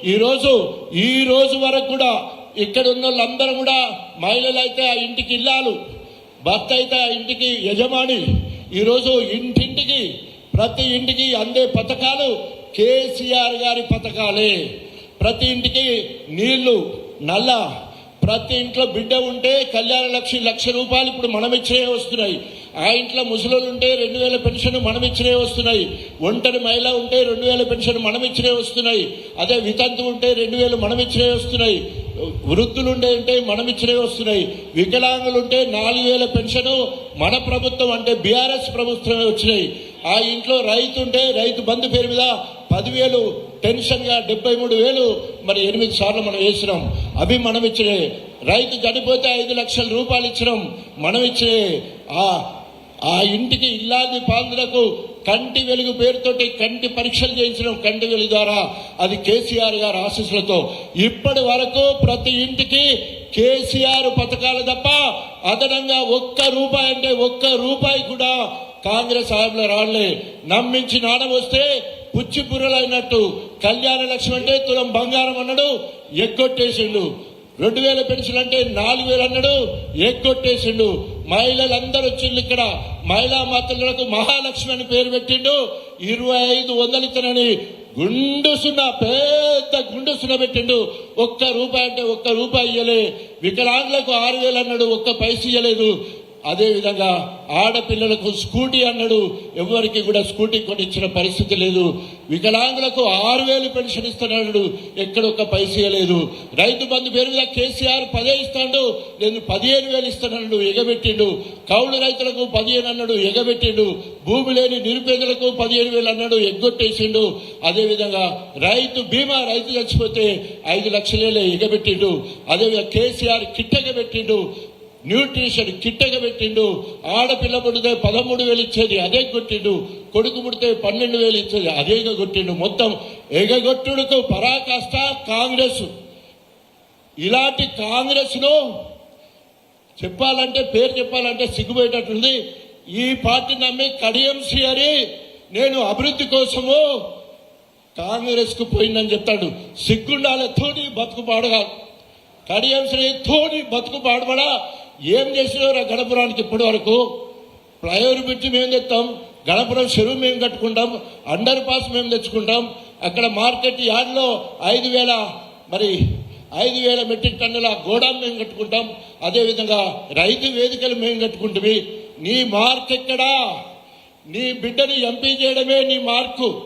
ఈరోజు ఈ రోజు వరకు కూడా ఇక్కడ ఉన్న వాళ్ళందరూ కూడా మహిళలు అయితే ఆ ఇంటికి ఇల్లాలు భర్త అయితే ఆ ఇంటికి యజమాని. ఈరోజు ఇంటింటికి ప్రతి ఇంటికి అందే పథకాలు కేసీఆర్ గారి పథకాలే. ప్రతి ఇంటికి నీళ్ళు నల్ల. ప్రతి ఇంట్లో బిడ్డ ఉంటే కళ్యాణ లక్ష లక్ష రూపాయలు ఇప్పుడు మనం ఇచ్చే వస్తున్నాయి. ఆ ఇంట్లో ముసలోళ్ళు ఉంటే రెండు వేల పెన్షన్ మనం ఇచ్చినే వస్తున్నాయి. ఒంటరి మహిళ ఉంటే రెండు వేల పెన్షన్ మనం ఇచ్చినే వస్తున్నాయి. అదే వితంతు ఉంటే రెండు వేలు మనం ఇచ్చినే వస్తున్నాయి. వృద్ధులు ఉండే ఉంటే మనం ఇచ్చినే వస్తున్నాయి. వికలాంగులు ఉంటే నాలుగు వేల పెన్షన్ మన ప్రభుత్వం అంటే బీఆర్ఎస్ ప్రభుత్వమే వచ్చినాయి. ఆ ఇంట్లో రైతు ఉంటే రైతు బంధు పేరు మీద పదివేలు టెన్షన్గా డెబ్బై మూడు వేలు మరి ఎనిమిది సార్లు మనం వేసినాం. అవి మనం ఇచ్చినాయి. రైతు చనిపోతే ఐదు లక్షల రూపాయలు ఇచ్చినాం. మనం ఇచ్చే ఆ ఆ ఇంటికి ఇల్లాది పాందులకు కంటి వెలుగు పేరుతోటి కంటి పరీక్షలు చేయించడం కంటి వెలుగు ద్వారా అది కేసీఆర్ గారి ఆశీస్సులతో. ఇప్పటి వరకు ప్రతి ఇంటికి కేసీఆర్ పథకాలు తప్ప అదనంగా ఒక్క రూపాయి అంటే ఒక్క రూపాయి కూడా కాంగ్రెస్ హయాంలో రాలే. నమ్మించి నాడం వస్తే పుచ్చి బుర్రలైనట్టు కళ్యాణ లక్ష్మి అంటే తులం బంగారం అన్నాడు ఎగ్గొట్టేసిండు. రెండు వేల పెన్షన్ అంటే నాలుగు వేలు అన్నాడు ఎగ్గొట్టేసిండు. మహిళలందరూ వచ్చిండు ఇక్కడ. మహిళా మాతలకు మహాలక్ష్మి అని పేరు పెట్టిండు. ఇరవై ఐదు వందలు ఇతనని గుండు సున్నా పెద్ద గుండు సున్నా పెట్టిండు. ఒక్క రూపాయి అంటే ఒక్క రూపాయి ఇయ్యలే. వికలాంగులకు ఆరు వేలు అన్నాడు ఒక్క పైస ఇయ్యలేదు. అదేవిధంగా ఆడపిల్లలకు స్కూటీ అన్నాడు ఎవరికి కూడా స్కూటీ కొనిచ్చిన పరిస్థితి లేదు. వికలాంగులకు ఆరు వేలు పెన్షన్ ఇస్తున్నాడు ఎక్కడ ఒక పైస రైతు బంధు పేరు మీద కేసీఆర్ పదే ఇస్తాడు నేను పదిహేను వేలు ఇస్తున్నాడు ఎగబెట్టిండు. కౌలు రైతులకు పదిహేను అన్నాడు ఎగబెట్టిండు. భూమి లేని నిరుపేదలకు పదిహేను వేలు అన్నాడు ఎగ్గొట్టేసిండు. అదేవిధంగా రైతు బీమా రైతు చచ్చిపోతే ఐదు లక్షలేలే ఎగబెట్టిండు. అదేవిధంగా కేసీఆర్ కిట్టగా పెట్టిండు న్యూట్రిషన్ చిట్టగా పెట్టిండు ఆడపిల్ల పుడితే పదమూడు వేలు ఇచ్చేది అదే కొట్టిండు కొడుకు పుడితే పన్నెండు వేలు ఇచ్చేది అదే కొట్టిండు. మొత్తం ఎగగొట్టుడుకు పరాకాష్ట కాంగ్రెస్. ఇలాంటి కాంగ్రెస్ను చెప్పాలంటే పేరు చెప్పాలంటే సిగ్గుపోయేటట్టుంది ఈ పార్టీ నమ్మి కడియంసి అని నేను అభివృద్ధి కోసము కాంగ్రెస్కు పోయిందని చెప్తాడు. సిగ్గుండాలి తోని బతుకు పాడగా. కడియంశ్రీ తోని బతుకు పాడబడా ఏం చేసినారు గణపురానికి ఇప్పటి వరకు ఫ్లైఓవర్ బ్రిడ్జ్ మేము తెస్తాం గణపురం చెరువు మేము కట్టుకుంటాం అండర్ పాస్ మేము తెచ్చుకుంటాం. అక్కడ మార్కెట్ యార్డ్లో ఐదు వేల మరి ఐదు వేల మెట్రిక్ టన్నుల గోడాం మేము కట్టుకుంటాం. అదేవిధంగా రైతు వేదికలు మేము కట్టుకుంటుంది నీ మార్క్ ఎక్కడా? నీ బిడ్డని ఎంపీ చేయడమే నీ మార్కు.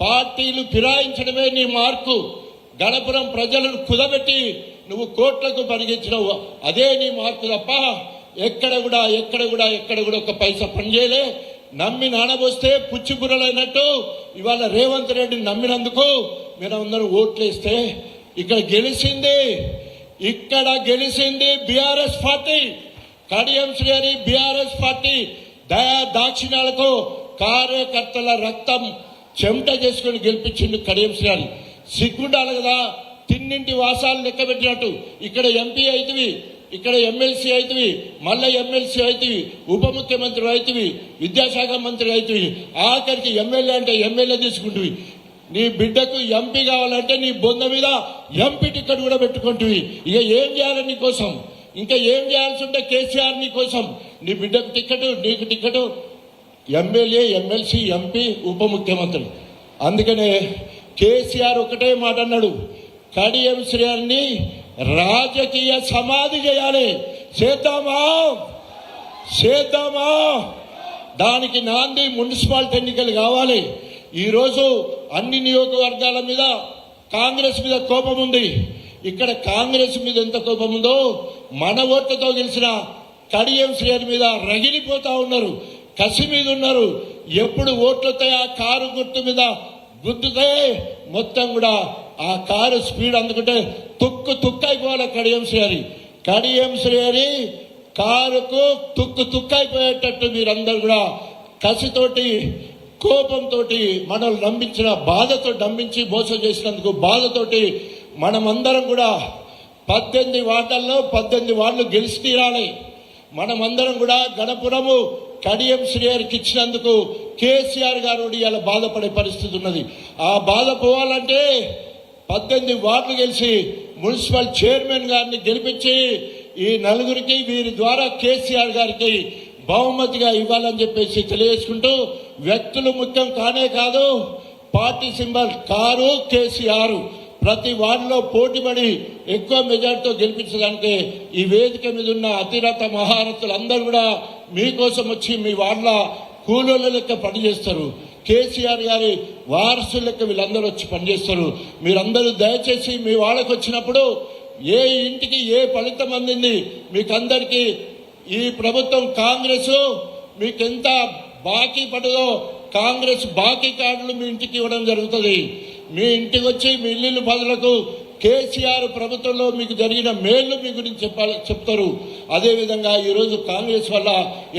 పార్టీలు ఫిరాయించడమే నీ మార్కు. గణపురం ప్రజలను కుదబెట్టి నువ్వు కోట్లకు పరిగించినవు అదే నీ మార్పు తప్ప ఎక్కడ కూడా ఎక్కడ కూడా ఎక్కడ కూడా ఒక పైసా పనిచేయలే. నమ్మి నానబోస్తే పుచ్చిబుర్రలైనట్టు ఇవాళ రేవంత్ రెడ్డిని నమ్మినందుకు మీరు అందరూ ఓట్లేస్తే ఇక్కడ గెలిచింది ఇక్కడ గెలిచింది BRS party. Kadiyam Shri BRS party దయా దాక్షిణ్యాలకు కార్యకర్తల రక్తం చెమట చేసుకుని గెలిపించింది కడియం శ్రీ సిగ్గుండాలి కదా తిన్నింటి వాసాలు లెక్క పెట్టినట్టు. ఇక్కడ ఎంపీ అవుతుంది ఇక్కడ ఎమ్మెల్సీ అవుతుంది మళ్ళీ ఎమ్మెల్సీ అవుతుంది ఉప ముఖ్యమంత్రి అవుతుంది విద్యాశాఖ మంత్రి అవుతుంది ఆఖరికి ఎమ్మెల్యే అంటే ఎమ్మెల్యే తీసుకుంటుంది నీ బిడ్డకు ఎంపీ కావాలంటే నీ బొంద మీద ఎంపీ టికెట్ కూడా పెట్టుకుంటుంది ఇక ఏం చేయాలి నీకోసం ఇంకా ఏం చేయాల్సి ఉంటే కేసీఆర్ నీకోసం నీ బిడ్డకు టికెట్ నీకు టికెట్. ఎమ్మెల్యే ఎమ్మెల్సీ ఎంపీ ఉప ముఖ్యమంత్రి. అందుకనే కేసీఆర్ ఒకటే మాట అన్నాడు. కడియం రాజకీయ సమాధి చేయాలి. చేద్దామా? చేద్దామా? దానికి నాంది మున్సిపాలిటీ ఎన్నికలు కావాలి. ఈరోజు అన్ని నియోజకవర్గాల మీద కాంగ్రెస్ మీద కోపం ఉంది. ఇక్కడ కాంగ్రెస్ మీద ఎంత కోపం ఉందో మన ఓట్లతో గెలిచిన కడియం శ్రేణి మీద రగిలిపోతా ఉన్నారు. కసి మీద ఉన్నారు. ఎప్పుడు ఓట్లతో ఆ కారు గుర్తు మీద గుద్దుతే మొత్తం కూడా ఆ కారు స్పీడ్ అందుకుంటే తుక్కు తుక్కు అయిపోవాలి కడియం శ్రీహరి కడియం శ్రీహరి కారుకు తుక్కు తుక్కైపోయేటట్టు అయిపోయేటట్టు మీరందరూ కూడా కసితోటి కోపంతో మనల్ని నమ్మించిన బాధతో నమ్మించి మోసం చేసినందుకు బాధతోటి మనమందరం కూడా పద్దెనిమిది వార్డుల్లో పద్దెనిమిది వార్డులు గెలిచి తీరాలి. మనమందరం కూడా గణపురము కడియం శ్రీహరికి ఇచ్చినందుకు కేసీఆర్ గారు ఇలా బాధపడే పరిస్థితి ఉన్నది. ఆ బాధ పోవాలంటే పద్దెనిమిది వార్డులు గెలిచి మున్సిపల్ చైర్మన్ గారిని గెలిపించి ఈ నలుగురికి వీరి ద్వారా కేసీఆర్ గారికి బహుమతిగా ఇవ్వాలని చెప్పేసి తెలియజేసుకుంటూ వ్యక్తులు ముఖ్యం కానే కాదు పార్టీ సింబల్ కారు కేసీఆర్. ప్రతి వార్డులో పోటీపడి ఎక్కువ మెజార్టీతో గెలిపించడానికి ఈ వేదిక మీద ఉన్న అతిరథ మహారథులు అందరూ కూడా మీకోసం వచ్చి మీ వార్డుల కూలోళ్ళ లెక్క పనిచేస్తారు. కేసీఆర్ గారి వారసులకు వీళ్ళందరూ వచ్చి పనిచేస్తారు. మీరందరూ దయచేసి మీ వాళ్ళకు వచ్చినప్పుడు ఏ ఇంటికి ఏ ఫలితం అందింది మీకందరికీ ఈ ప్రభుత్వం కాంగ్రెస్ మీకు ఎంత బాకీ పడదో కాంగ్రెస్ బాకీ కార్డులు మీ ఇంటికి ఇవ్వడం జరుగుతుంది. మీ ఇంటికి వచ్చి మీ ఇల్లు బదులకు కేసీఆర్ ప్రభుత్వంలో మీకు జరిగిన మేళ్ళు మీ గురించి చెప్పాలి చెప్తారు. అదేవిధంగా ఈరోజు కాంగ్రెస్ వల్ల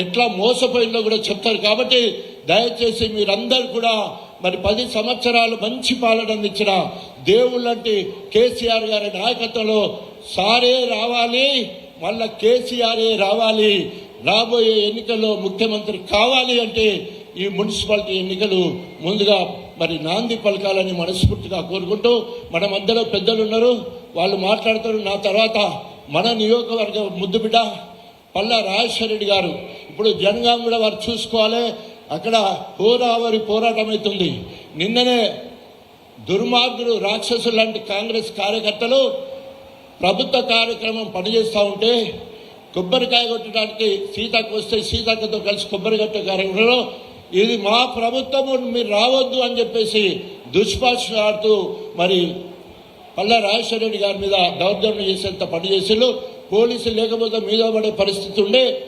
ఎట్లా మోసపోయిందో కూడా చెప్తారు. కాబట్టి దయచేసి మీరందరూ కూడా మరి పది సంవత్సరాలు మంచి పాలన అందించిన దేవుళ్ళంటి కేసీఆర్ గారి నాయకత్వంలో సారే రావాలి మళ్ళా కేసీఆరే రావాలి. రాబోయే ఎన్నికల్లో ముఖ్యమంత్రి కావాలి అంటే ఈ మున్సిపాలిటీ ఎన్నికలు ముందుగా మరి నాంది పలకాలని మనస్ఫూర్తిగా కోరుకుంటూ మన మధ్యలో పెద్దలు ఉన్నారు వాళ్ళు మాట్లాడతారు నా తర్వాత. మన నియోజకవర్గ ముద్దుబిడ్డ పల్లా రాజేశ్వర రెడ్డి గారు. ఇప్పుడు జనగాం కూడా వారు చూసుకోవాలి. అక్కడ హోరావరి పోరాటం అవుతుంది నిన్ననే దుర్మార్గులు రాక్షసులు లాంటి కాంగ్రెస్ కార్యకర్తలు ప్రభుత్వ కార్యక్రమం పనిచేస్తూ ఉంటే కొబ్బరికాయ కొట్టడానికి సీతకు వస్తే సీతక్కతో కలిసి కొబ్బరి కట్టే కార్యక్రమంలో ఇది మా ప్రభుత్వము మీరు రావద్దు అని చెప్పేసి దుష్పాష ఆడుతూ మరి పల్లా రాజేశ్వర రెడ్డి గారి మీద దౌర్జన్యం చేసేంత పని చేసిళ్ళు పోలీసులు లేకపోతే మీద పడే పరిస్థితి ఉండే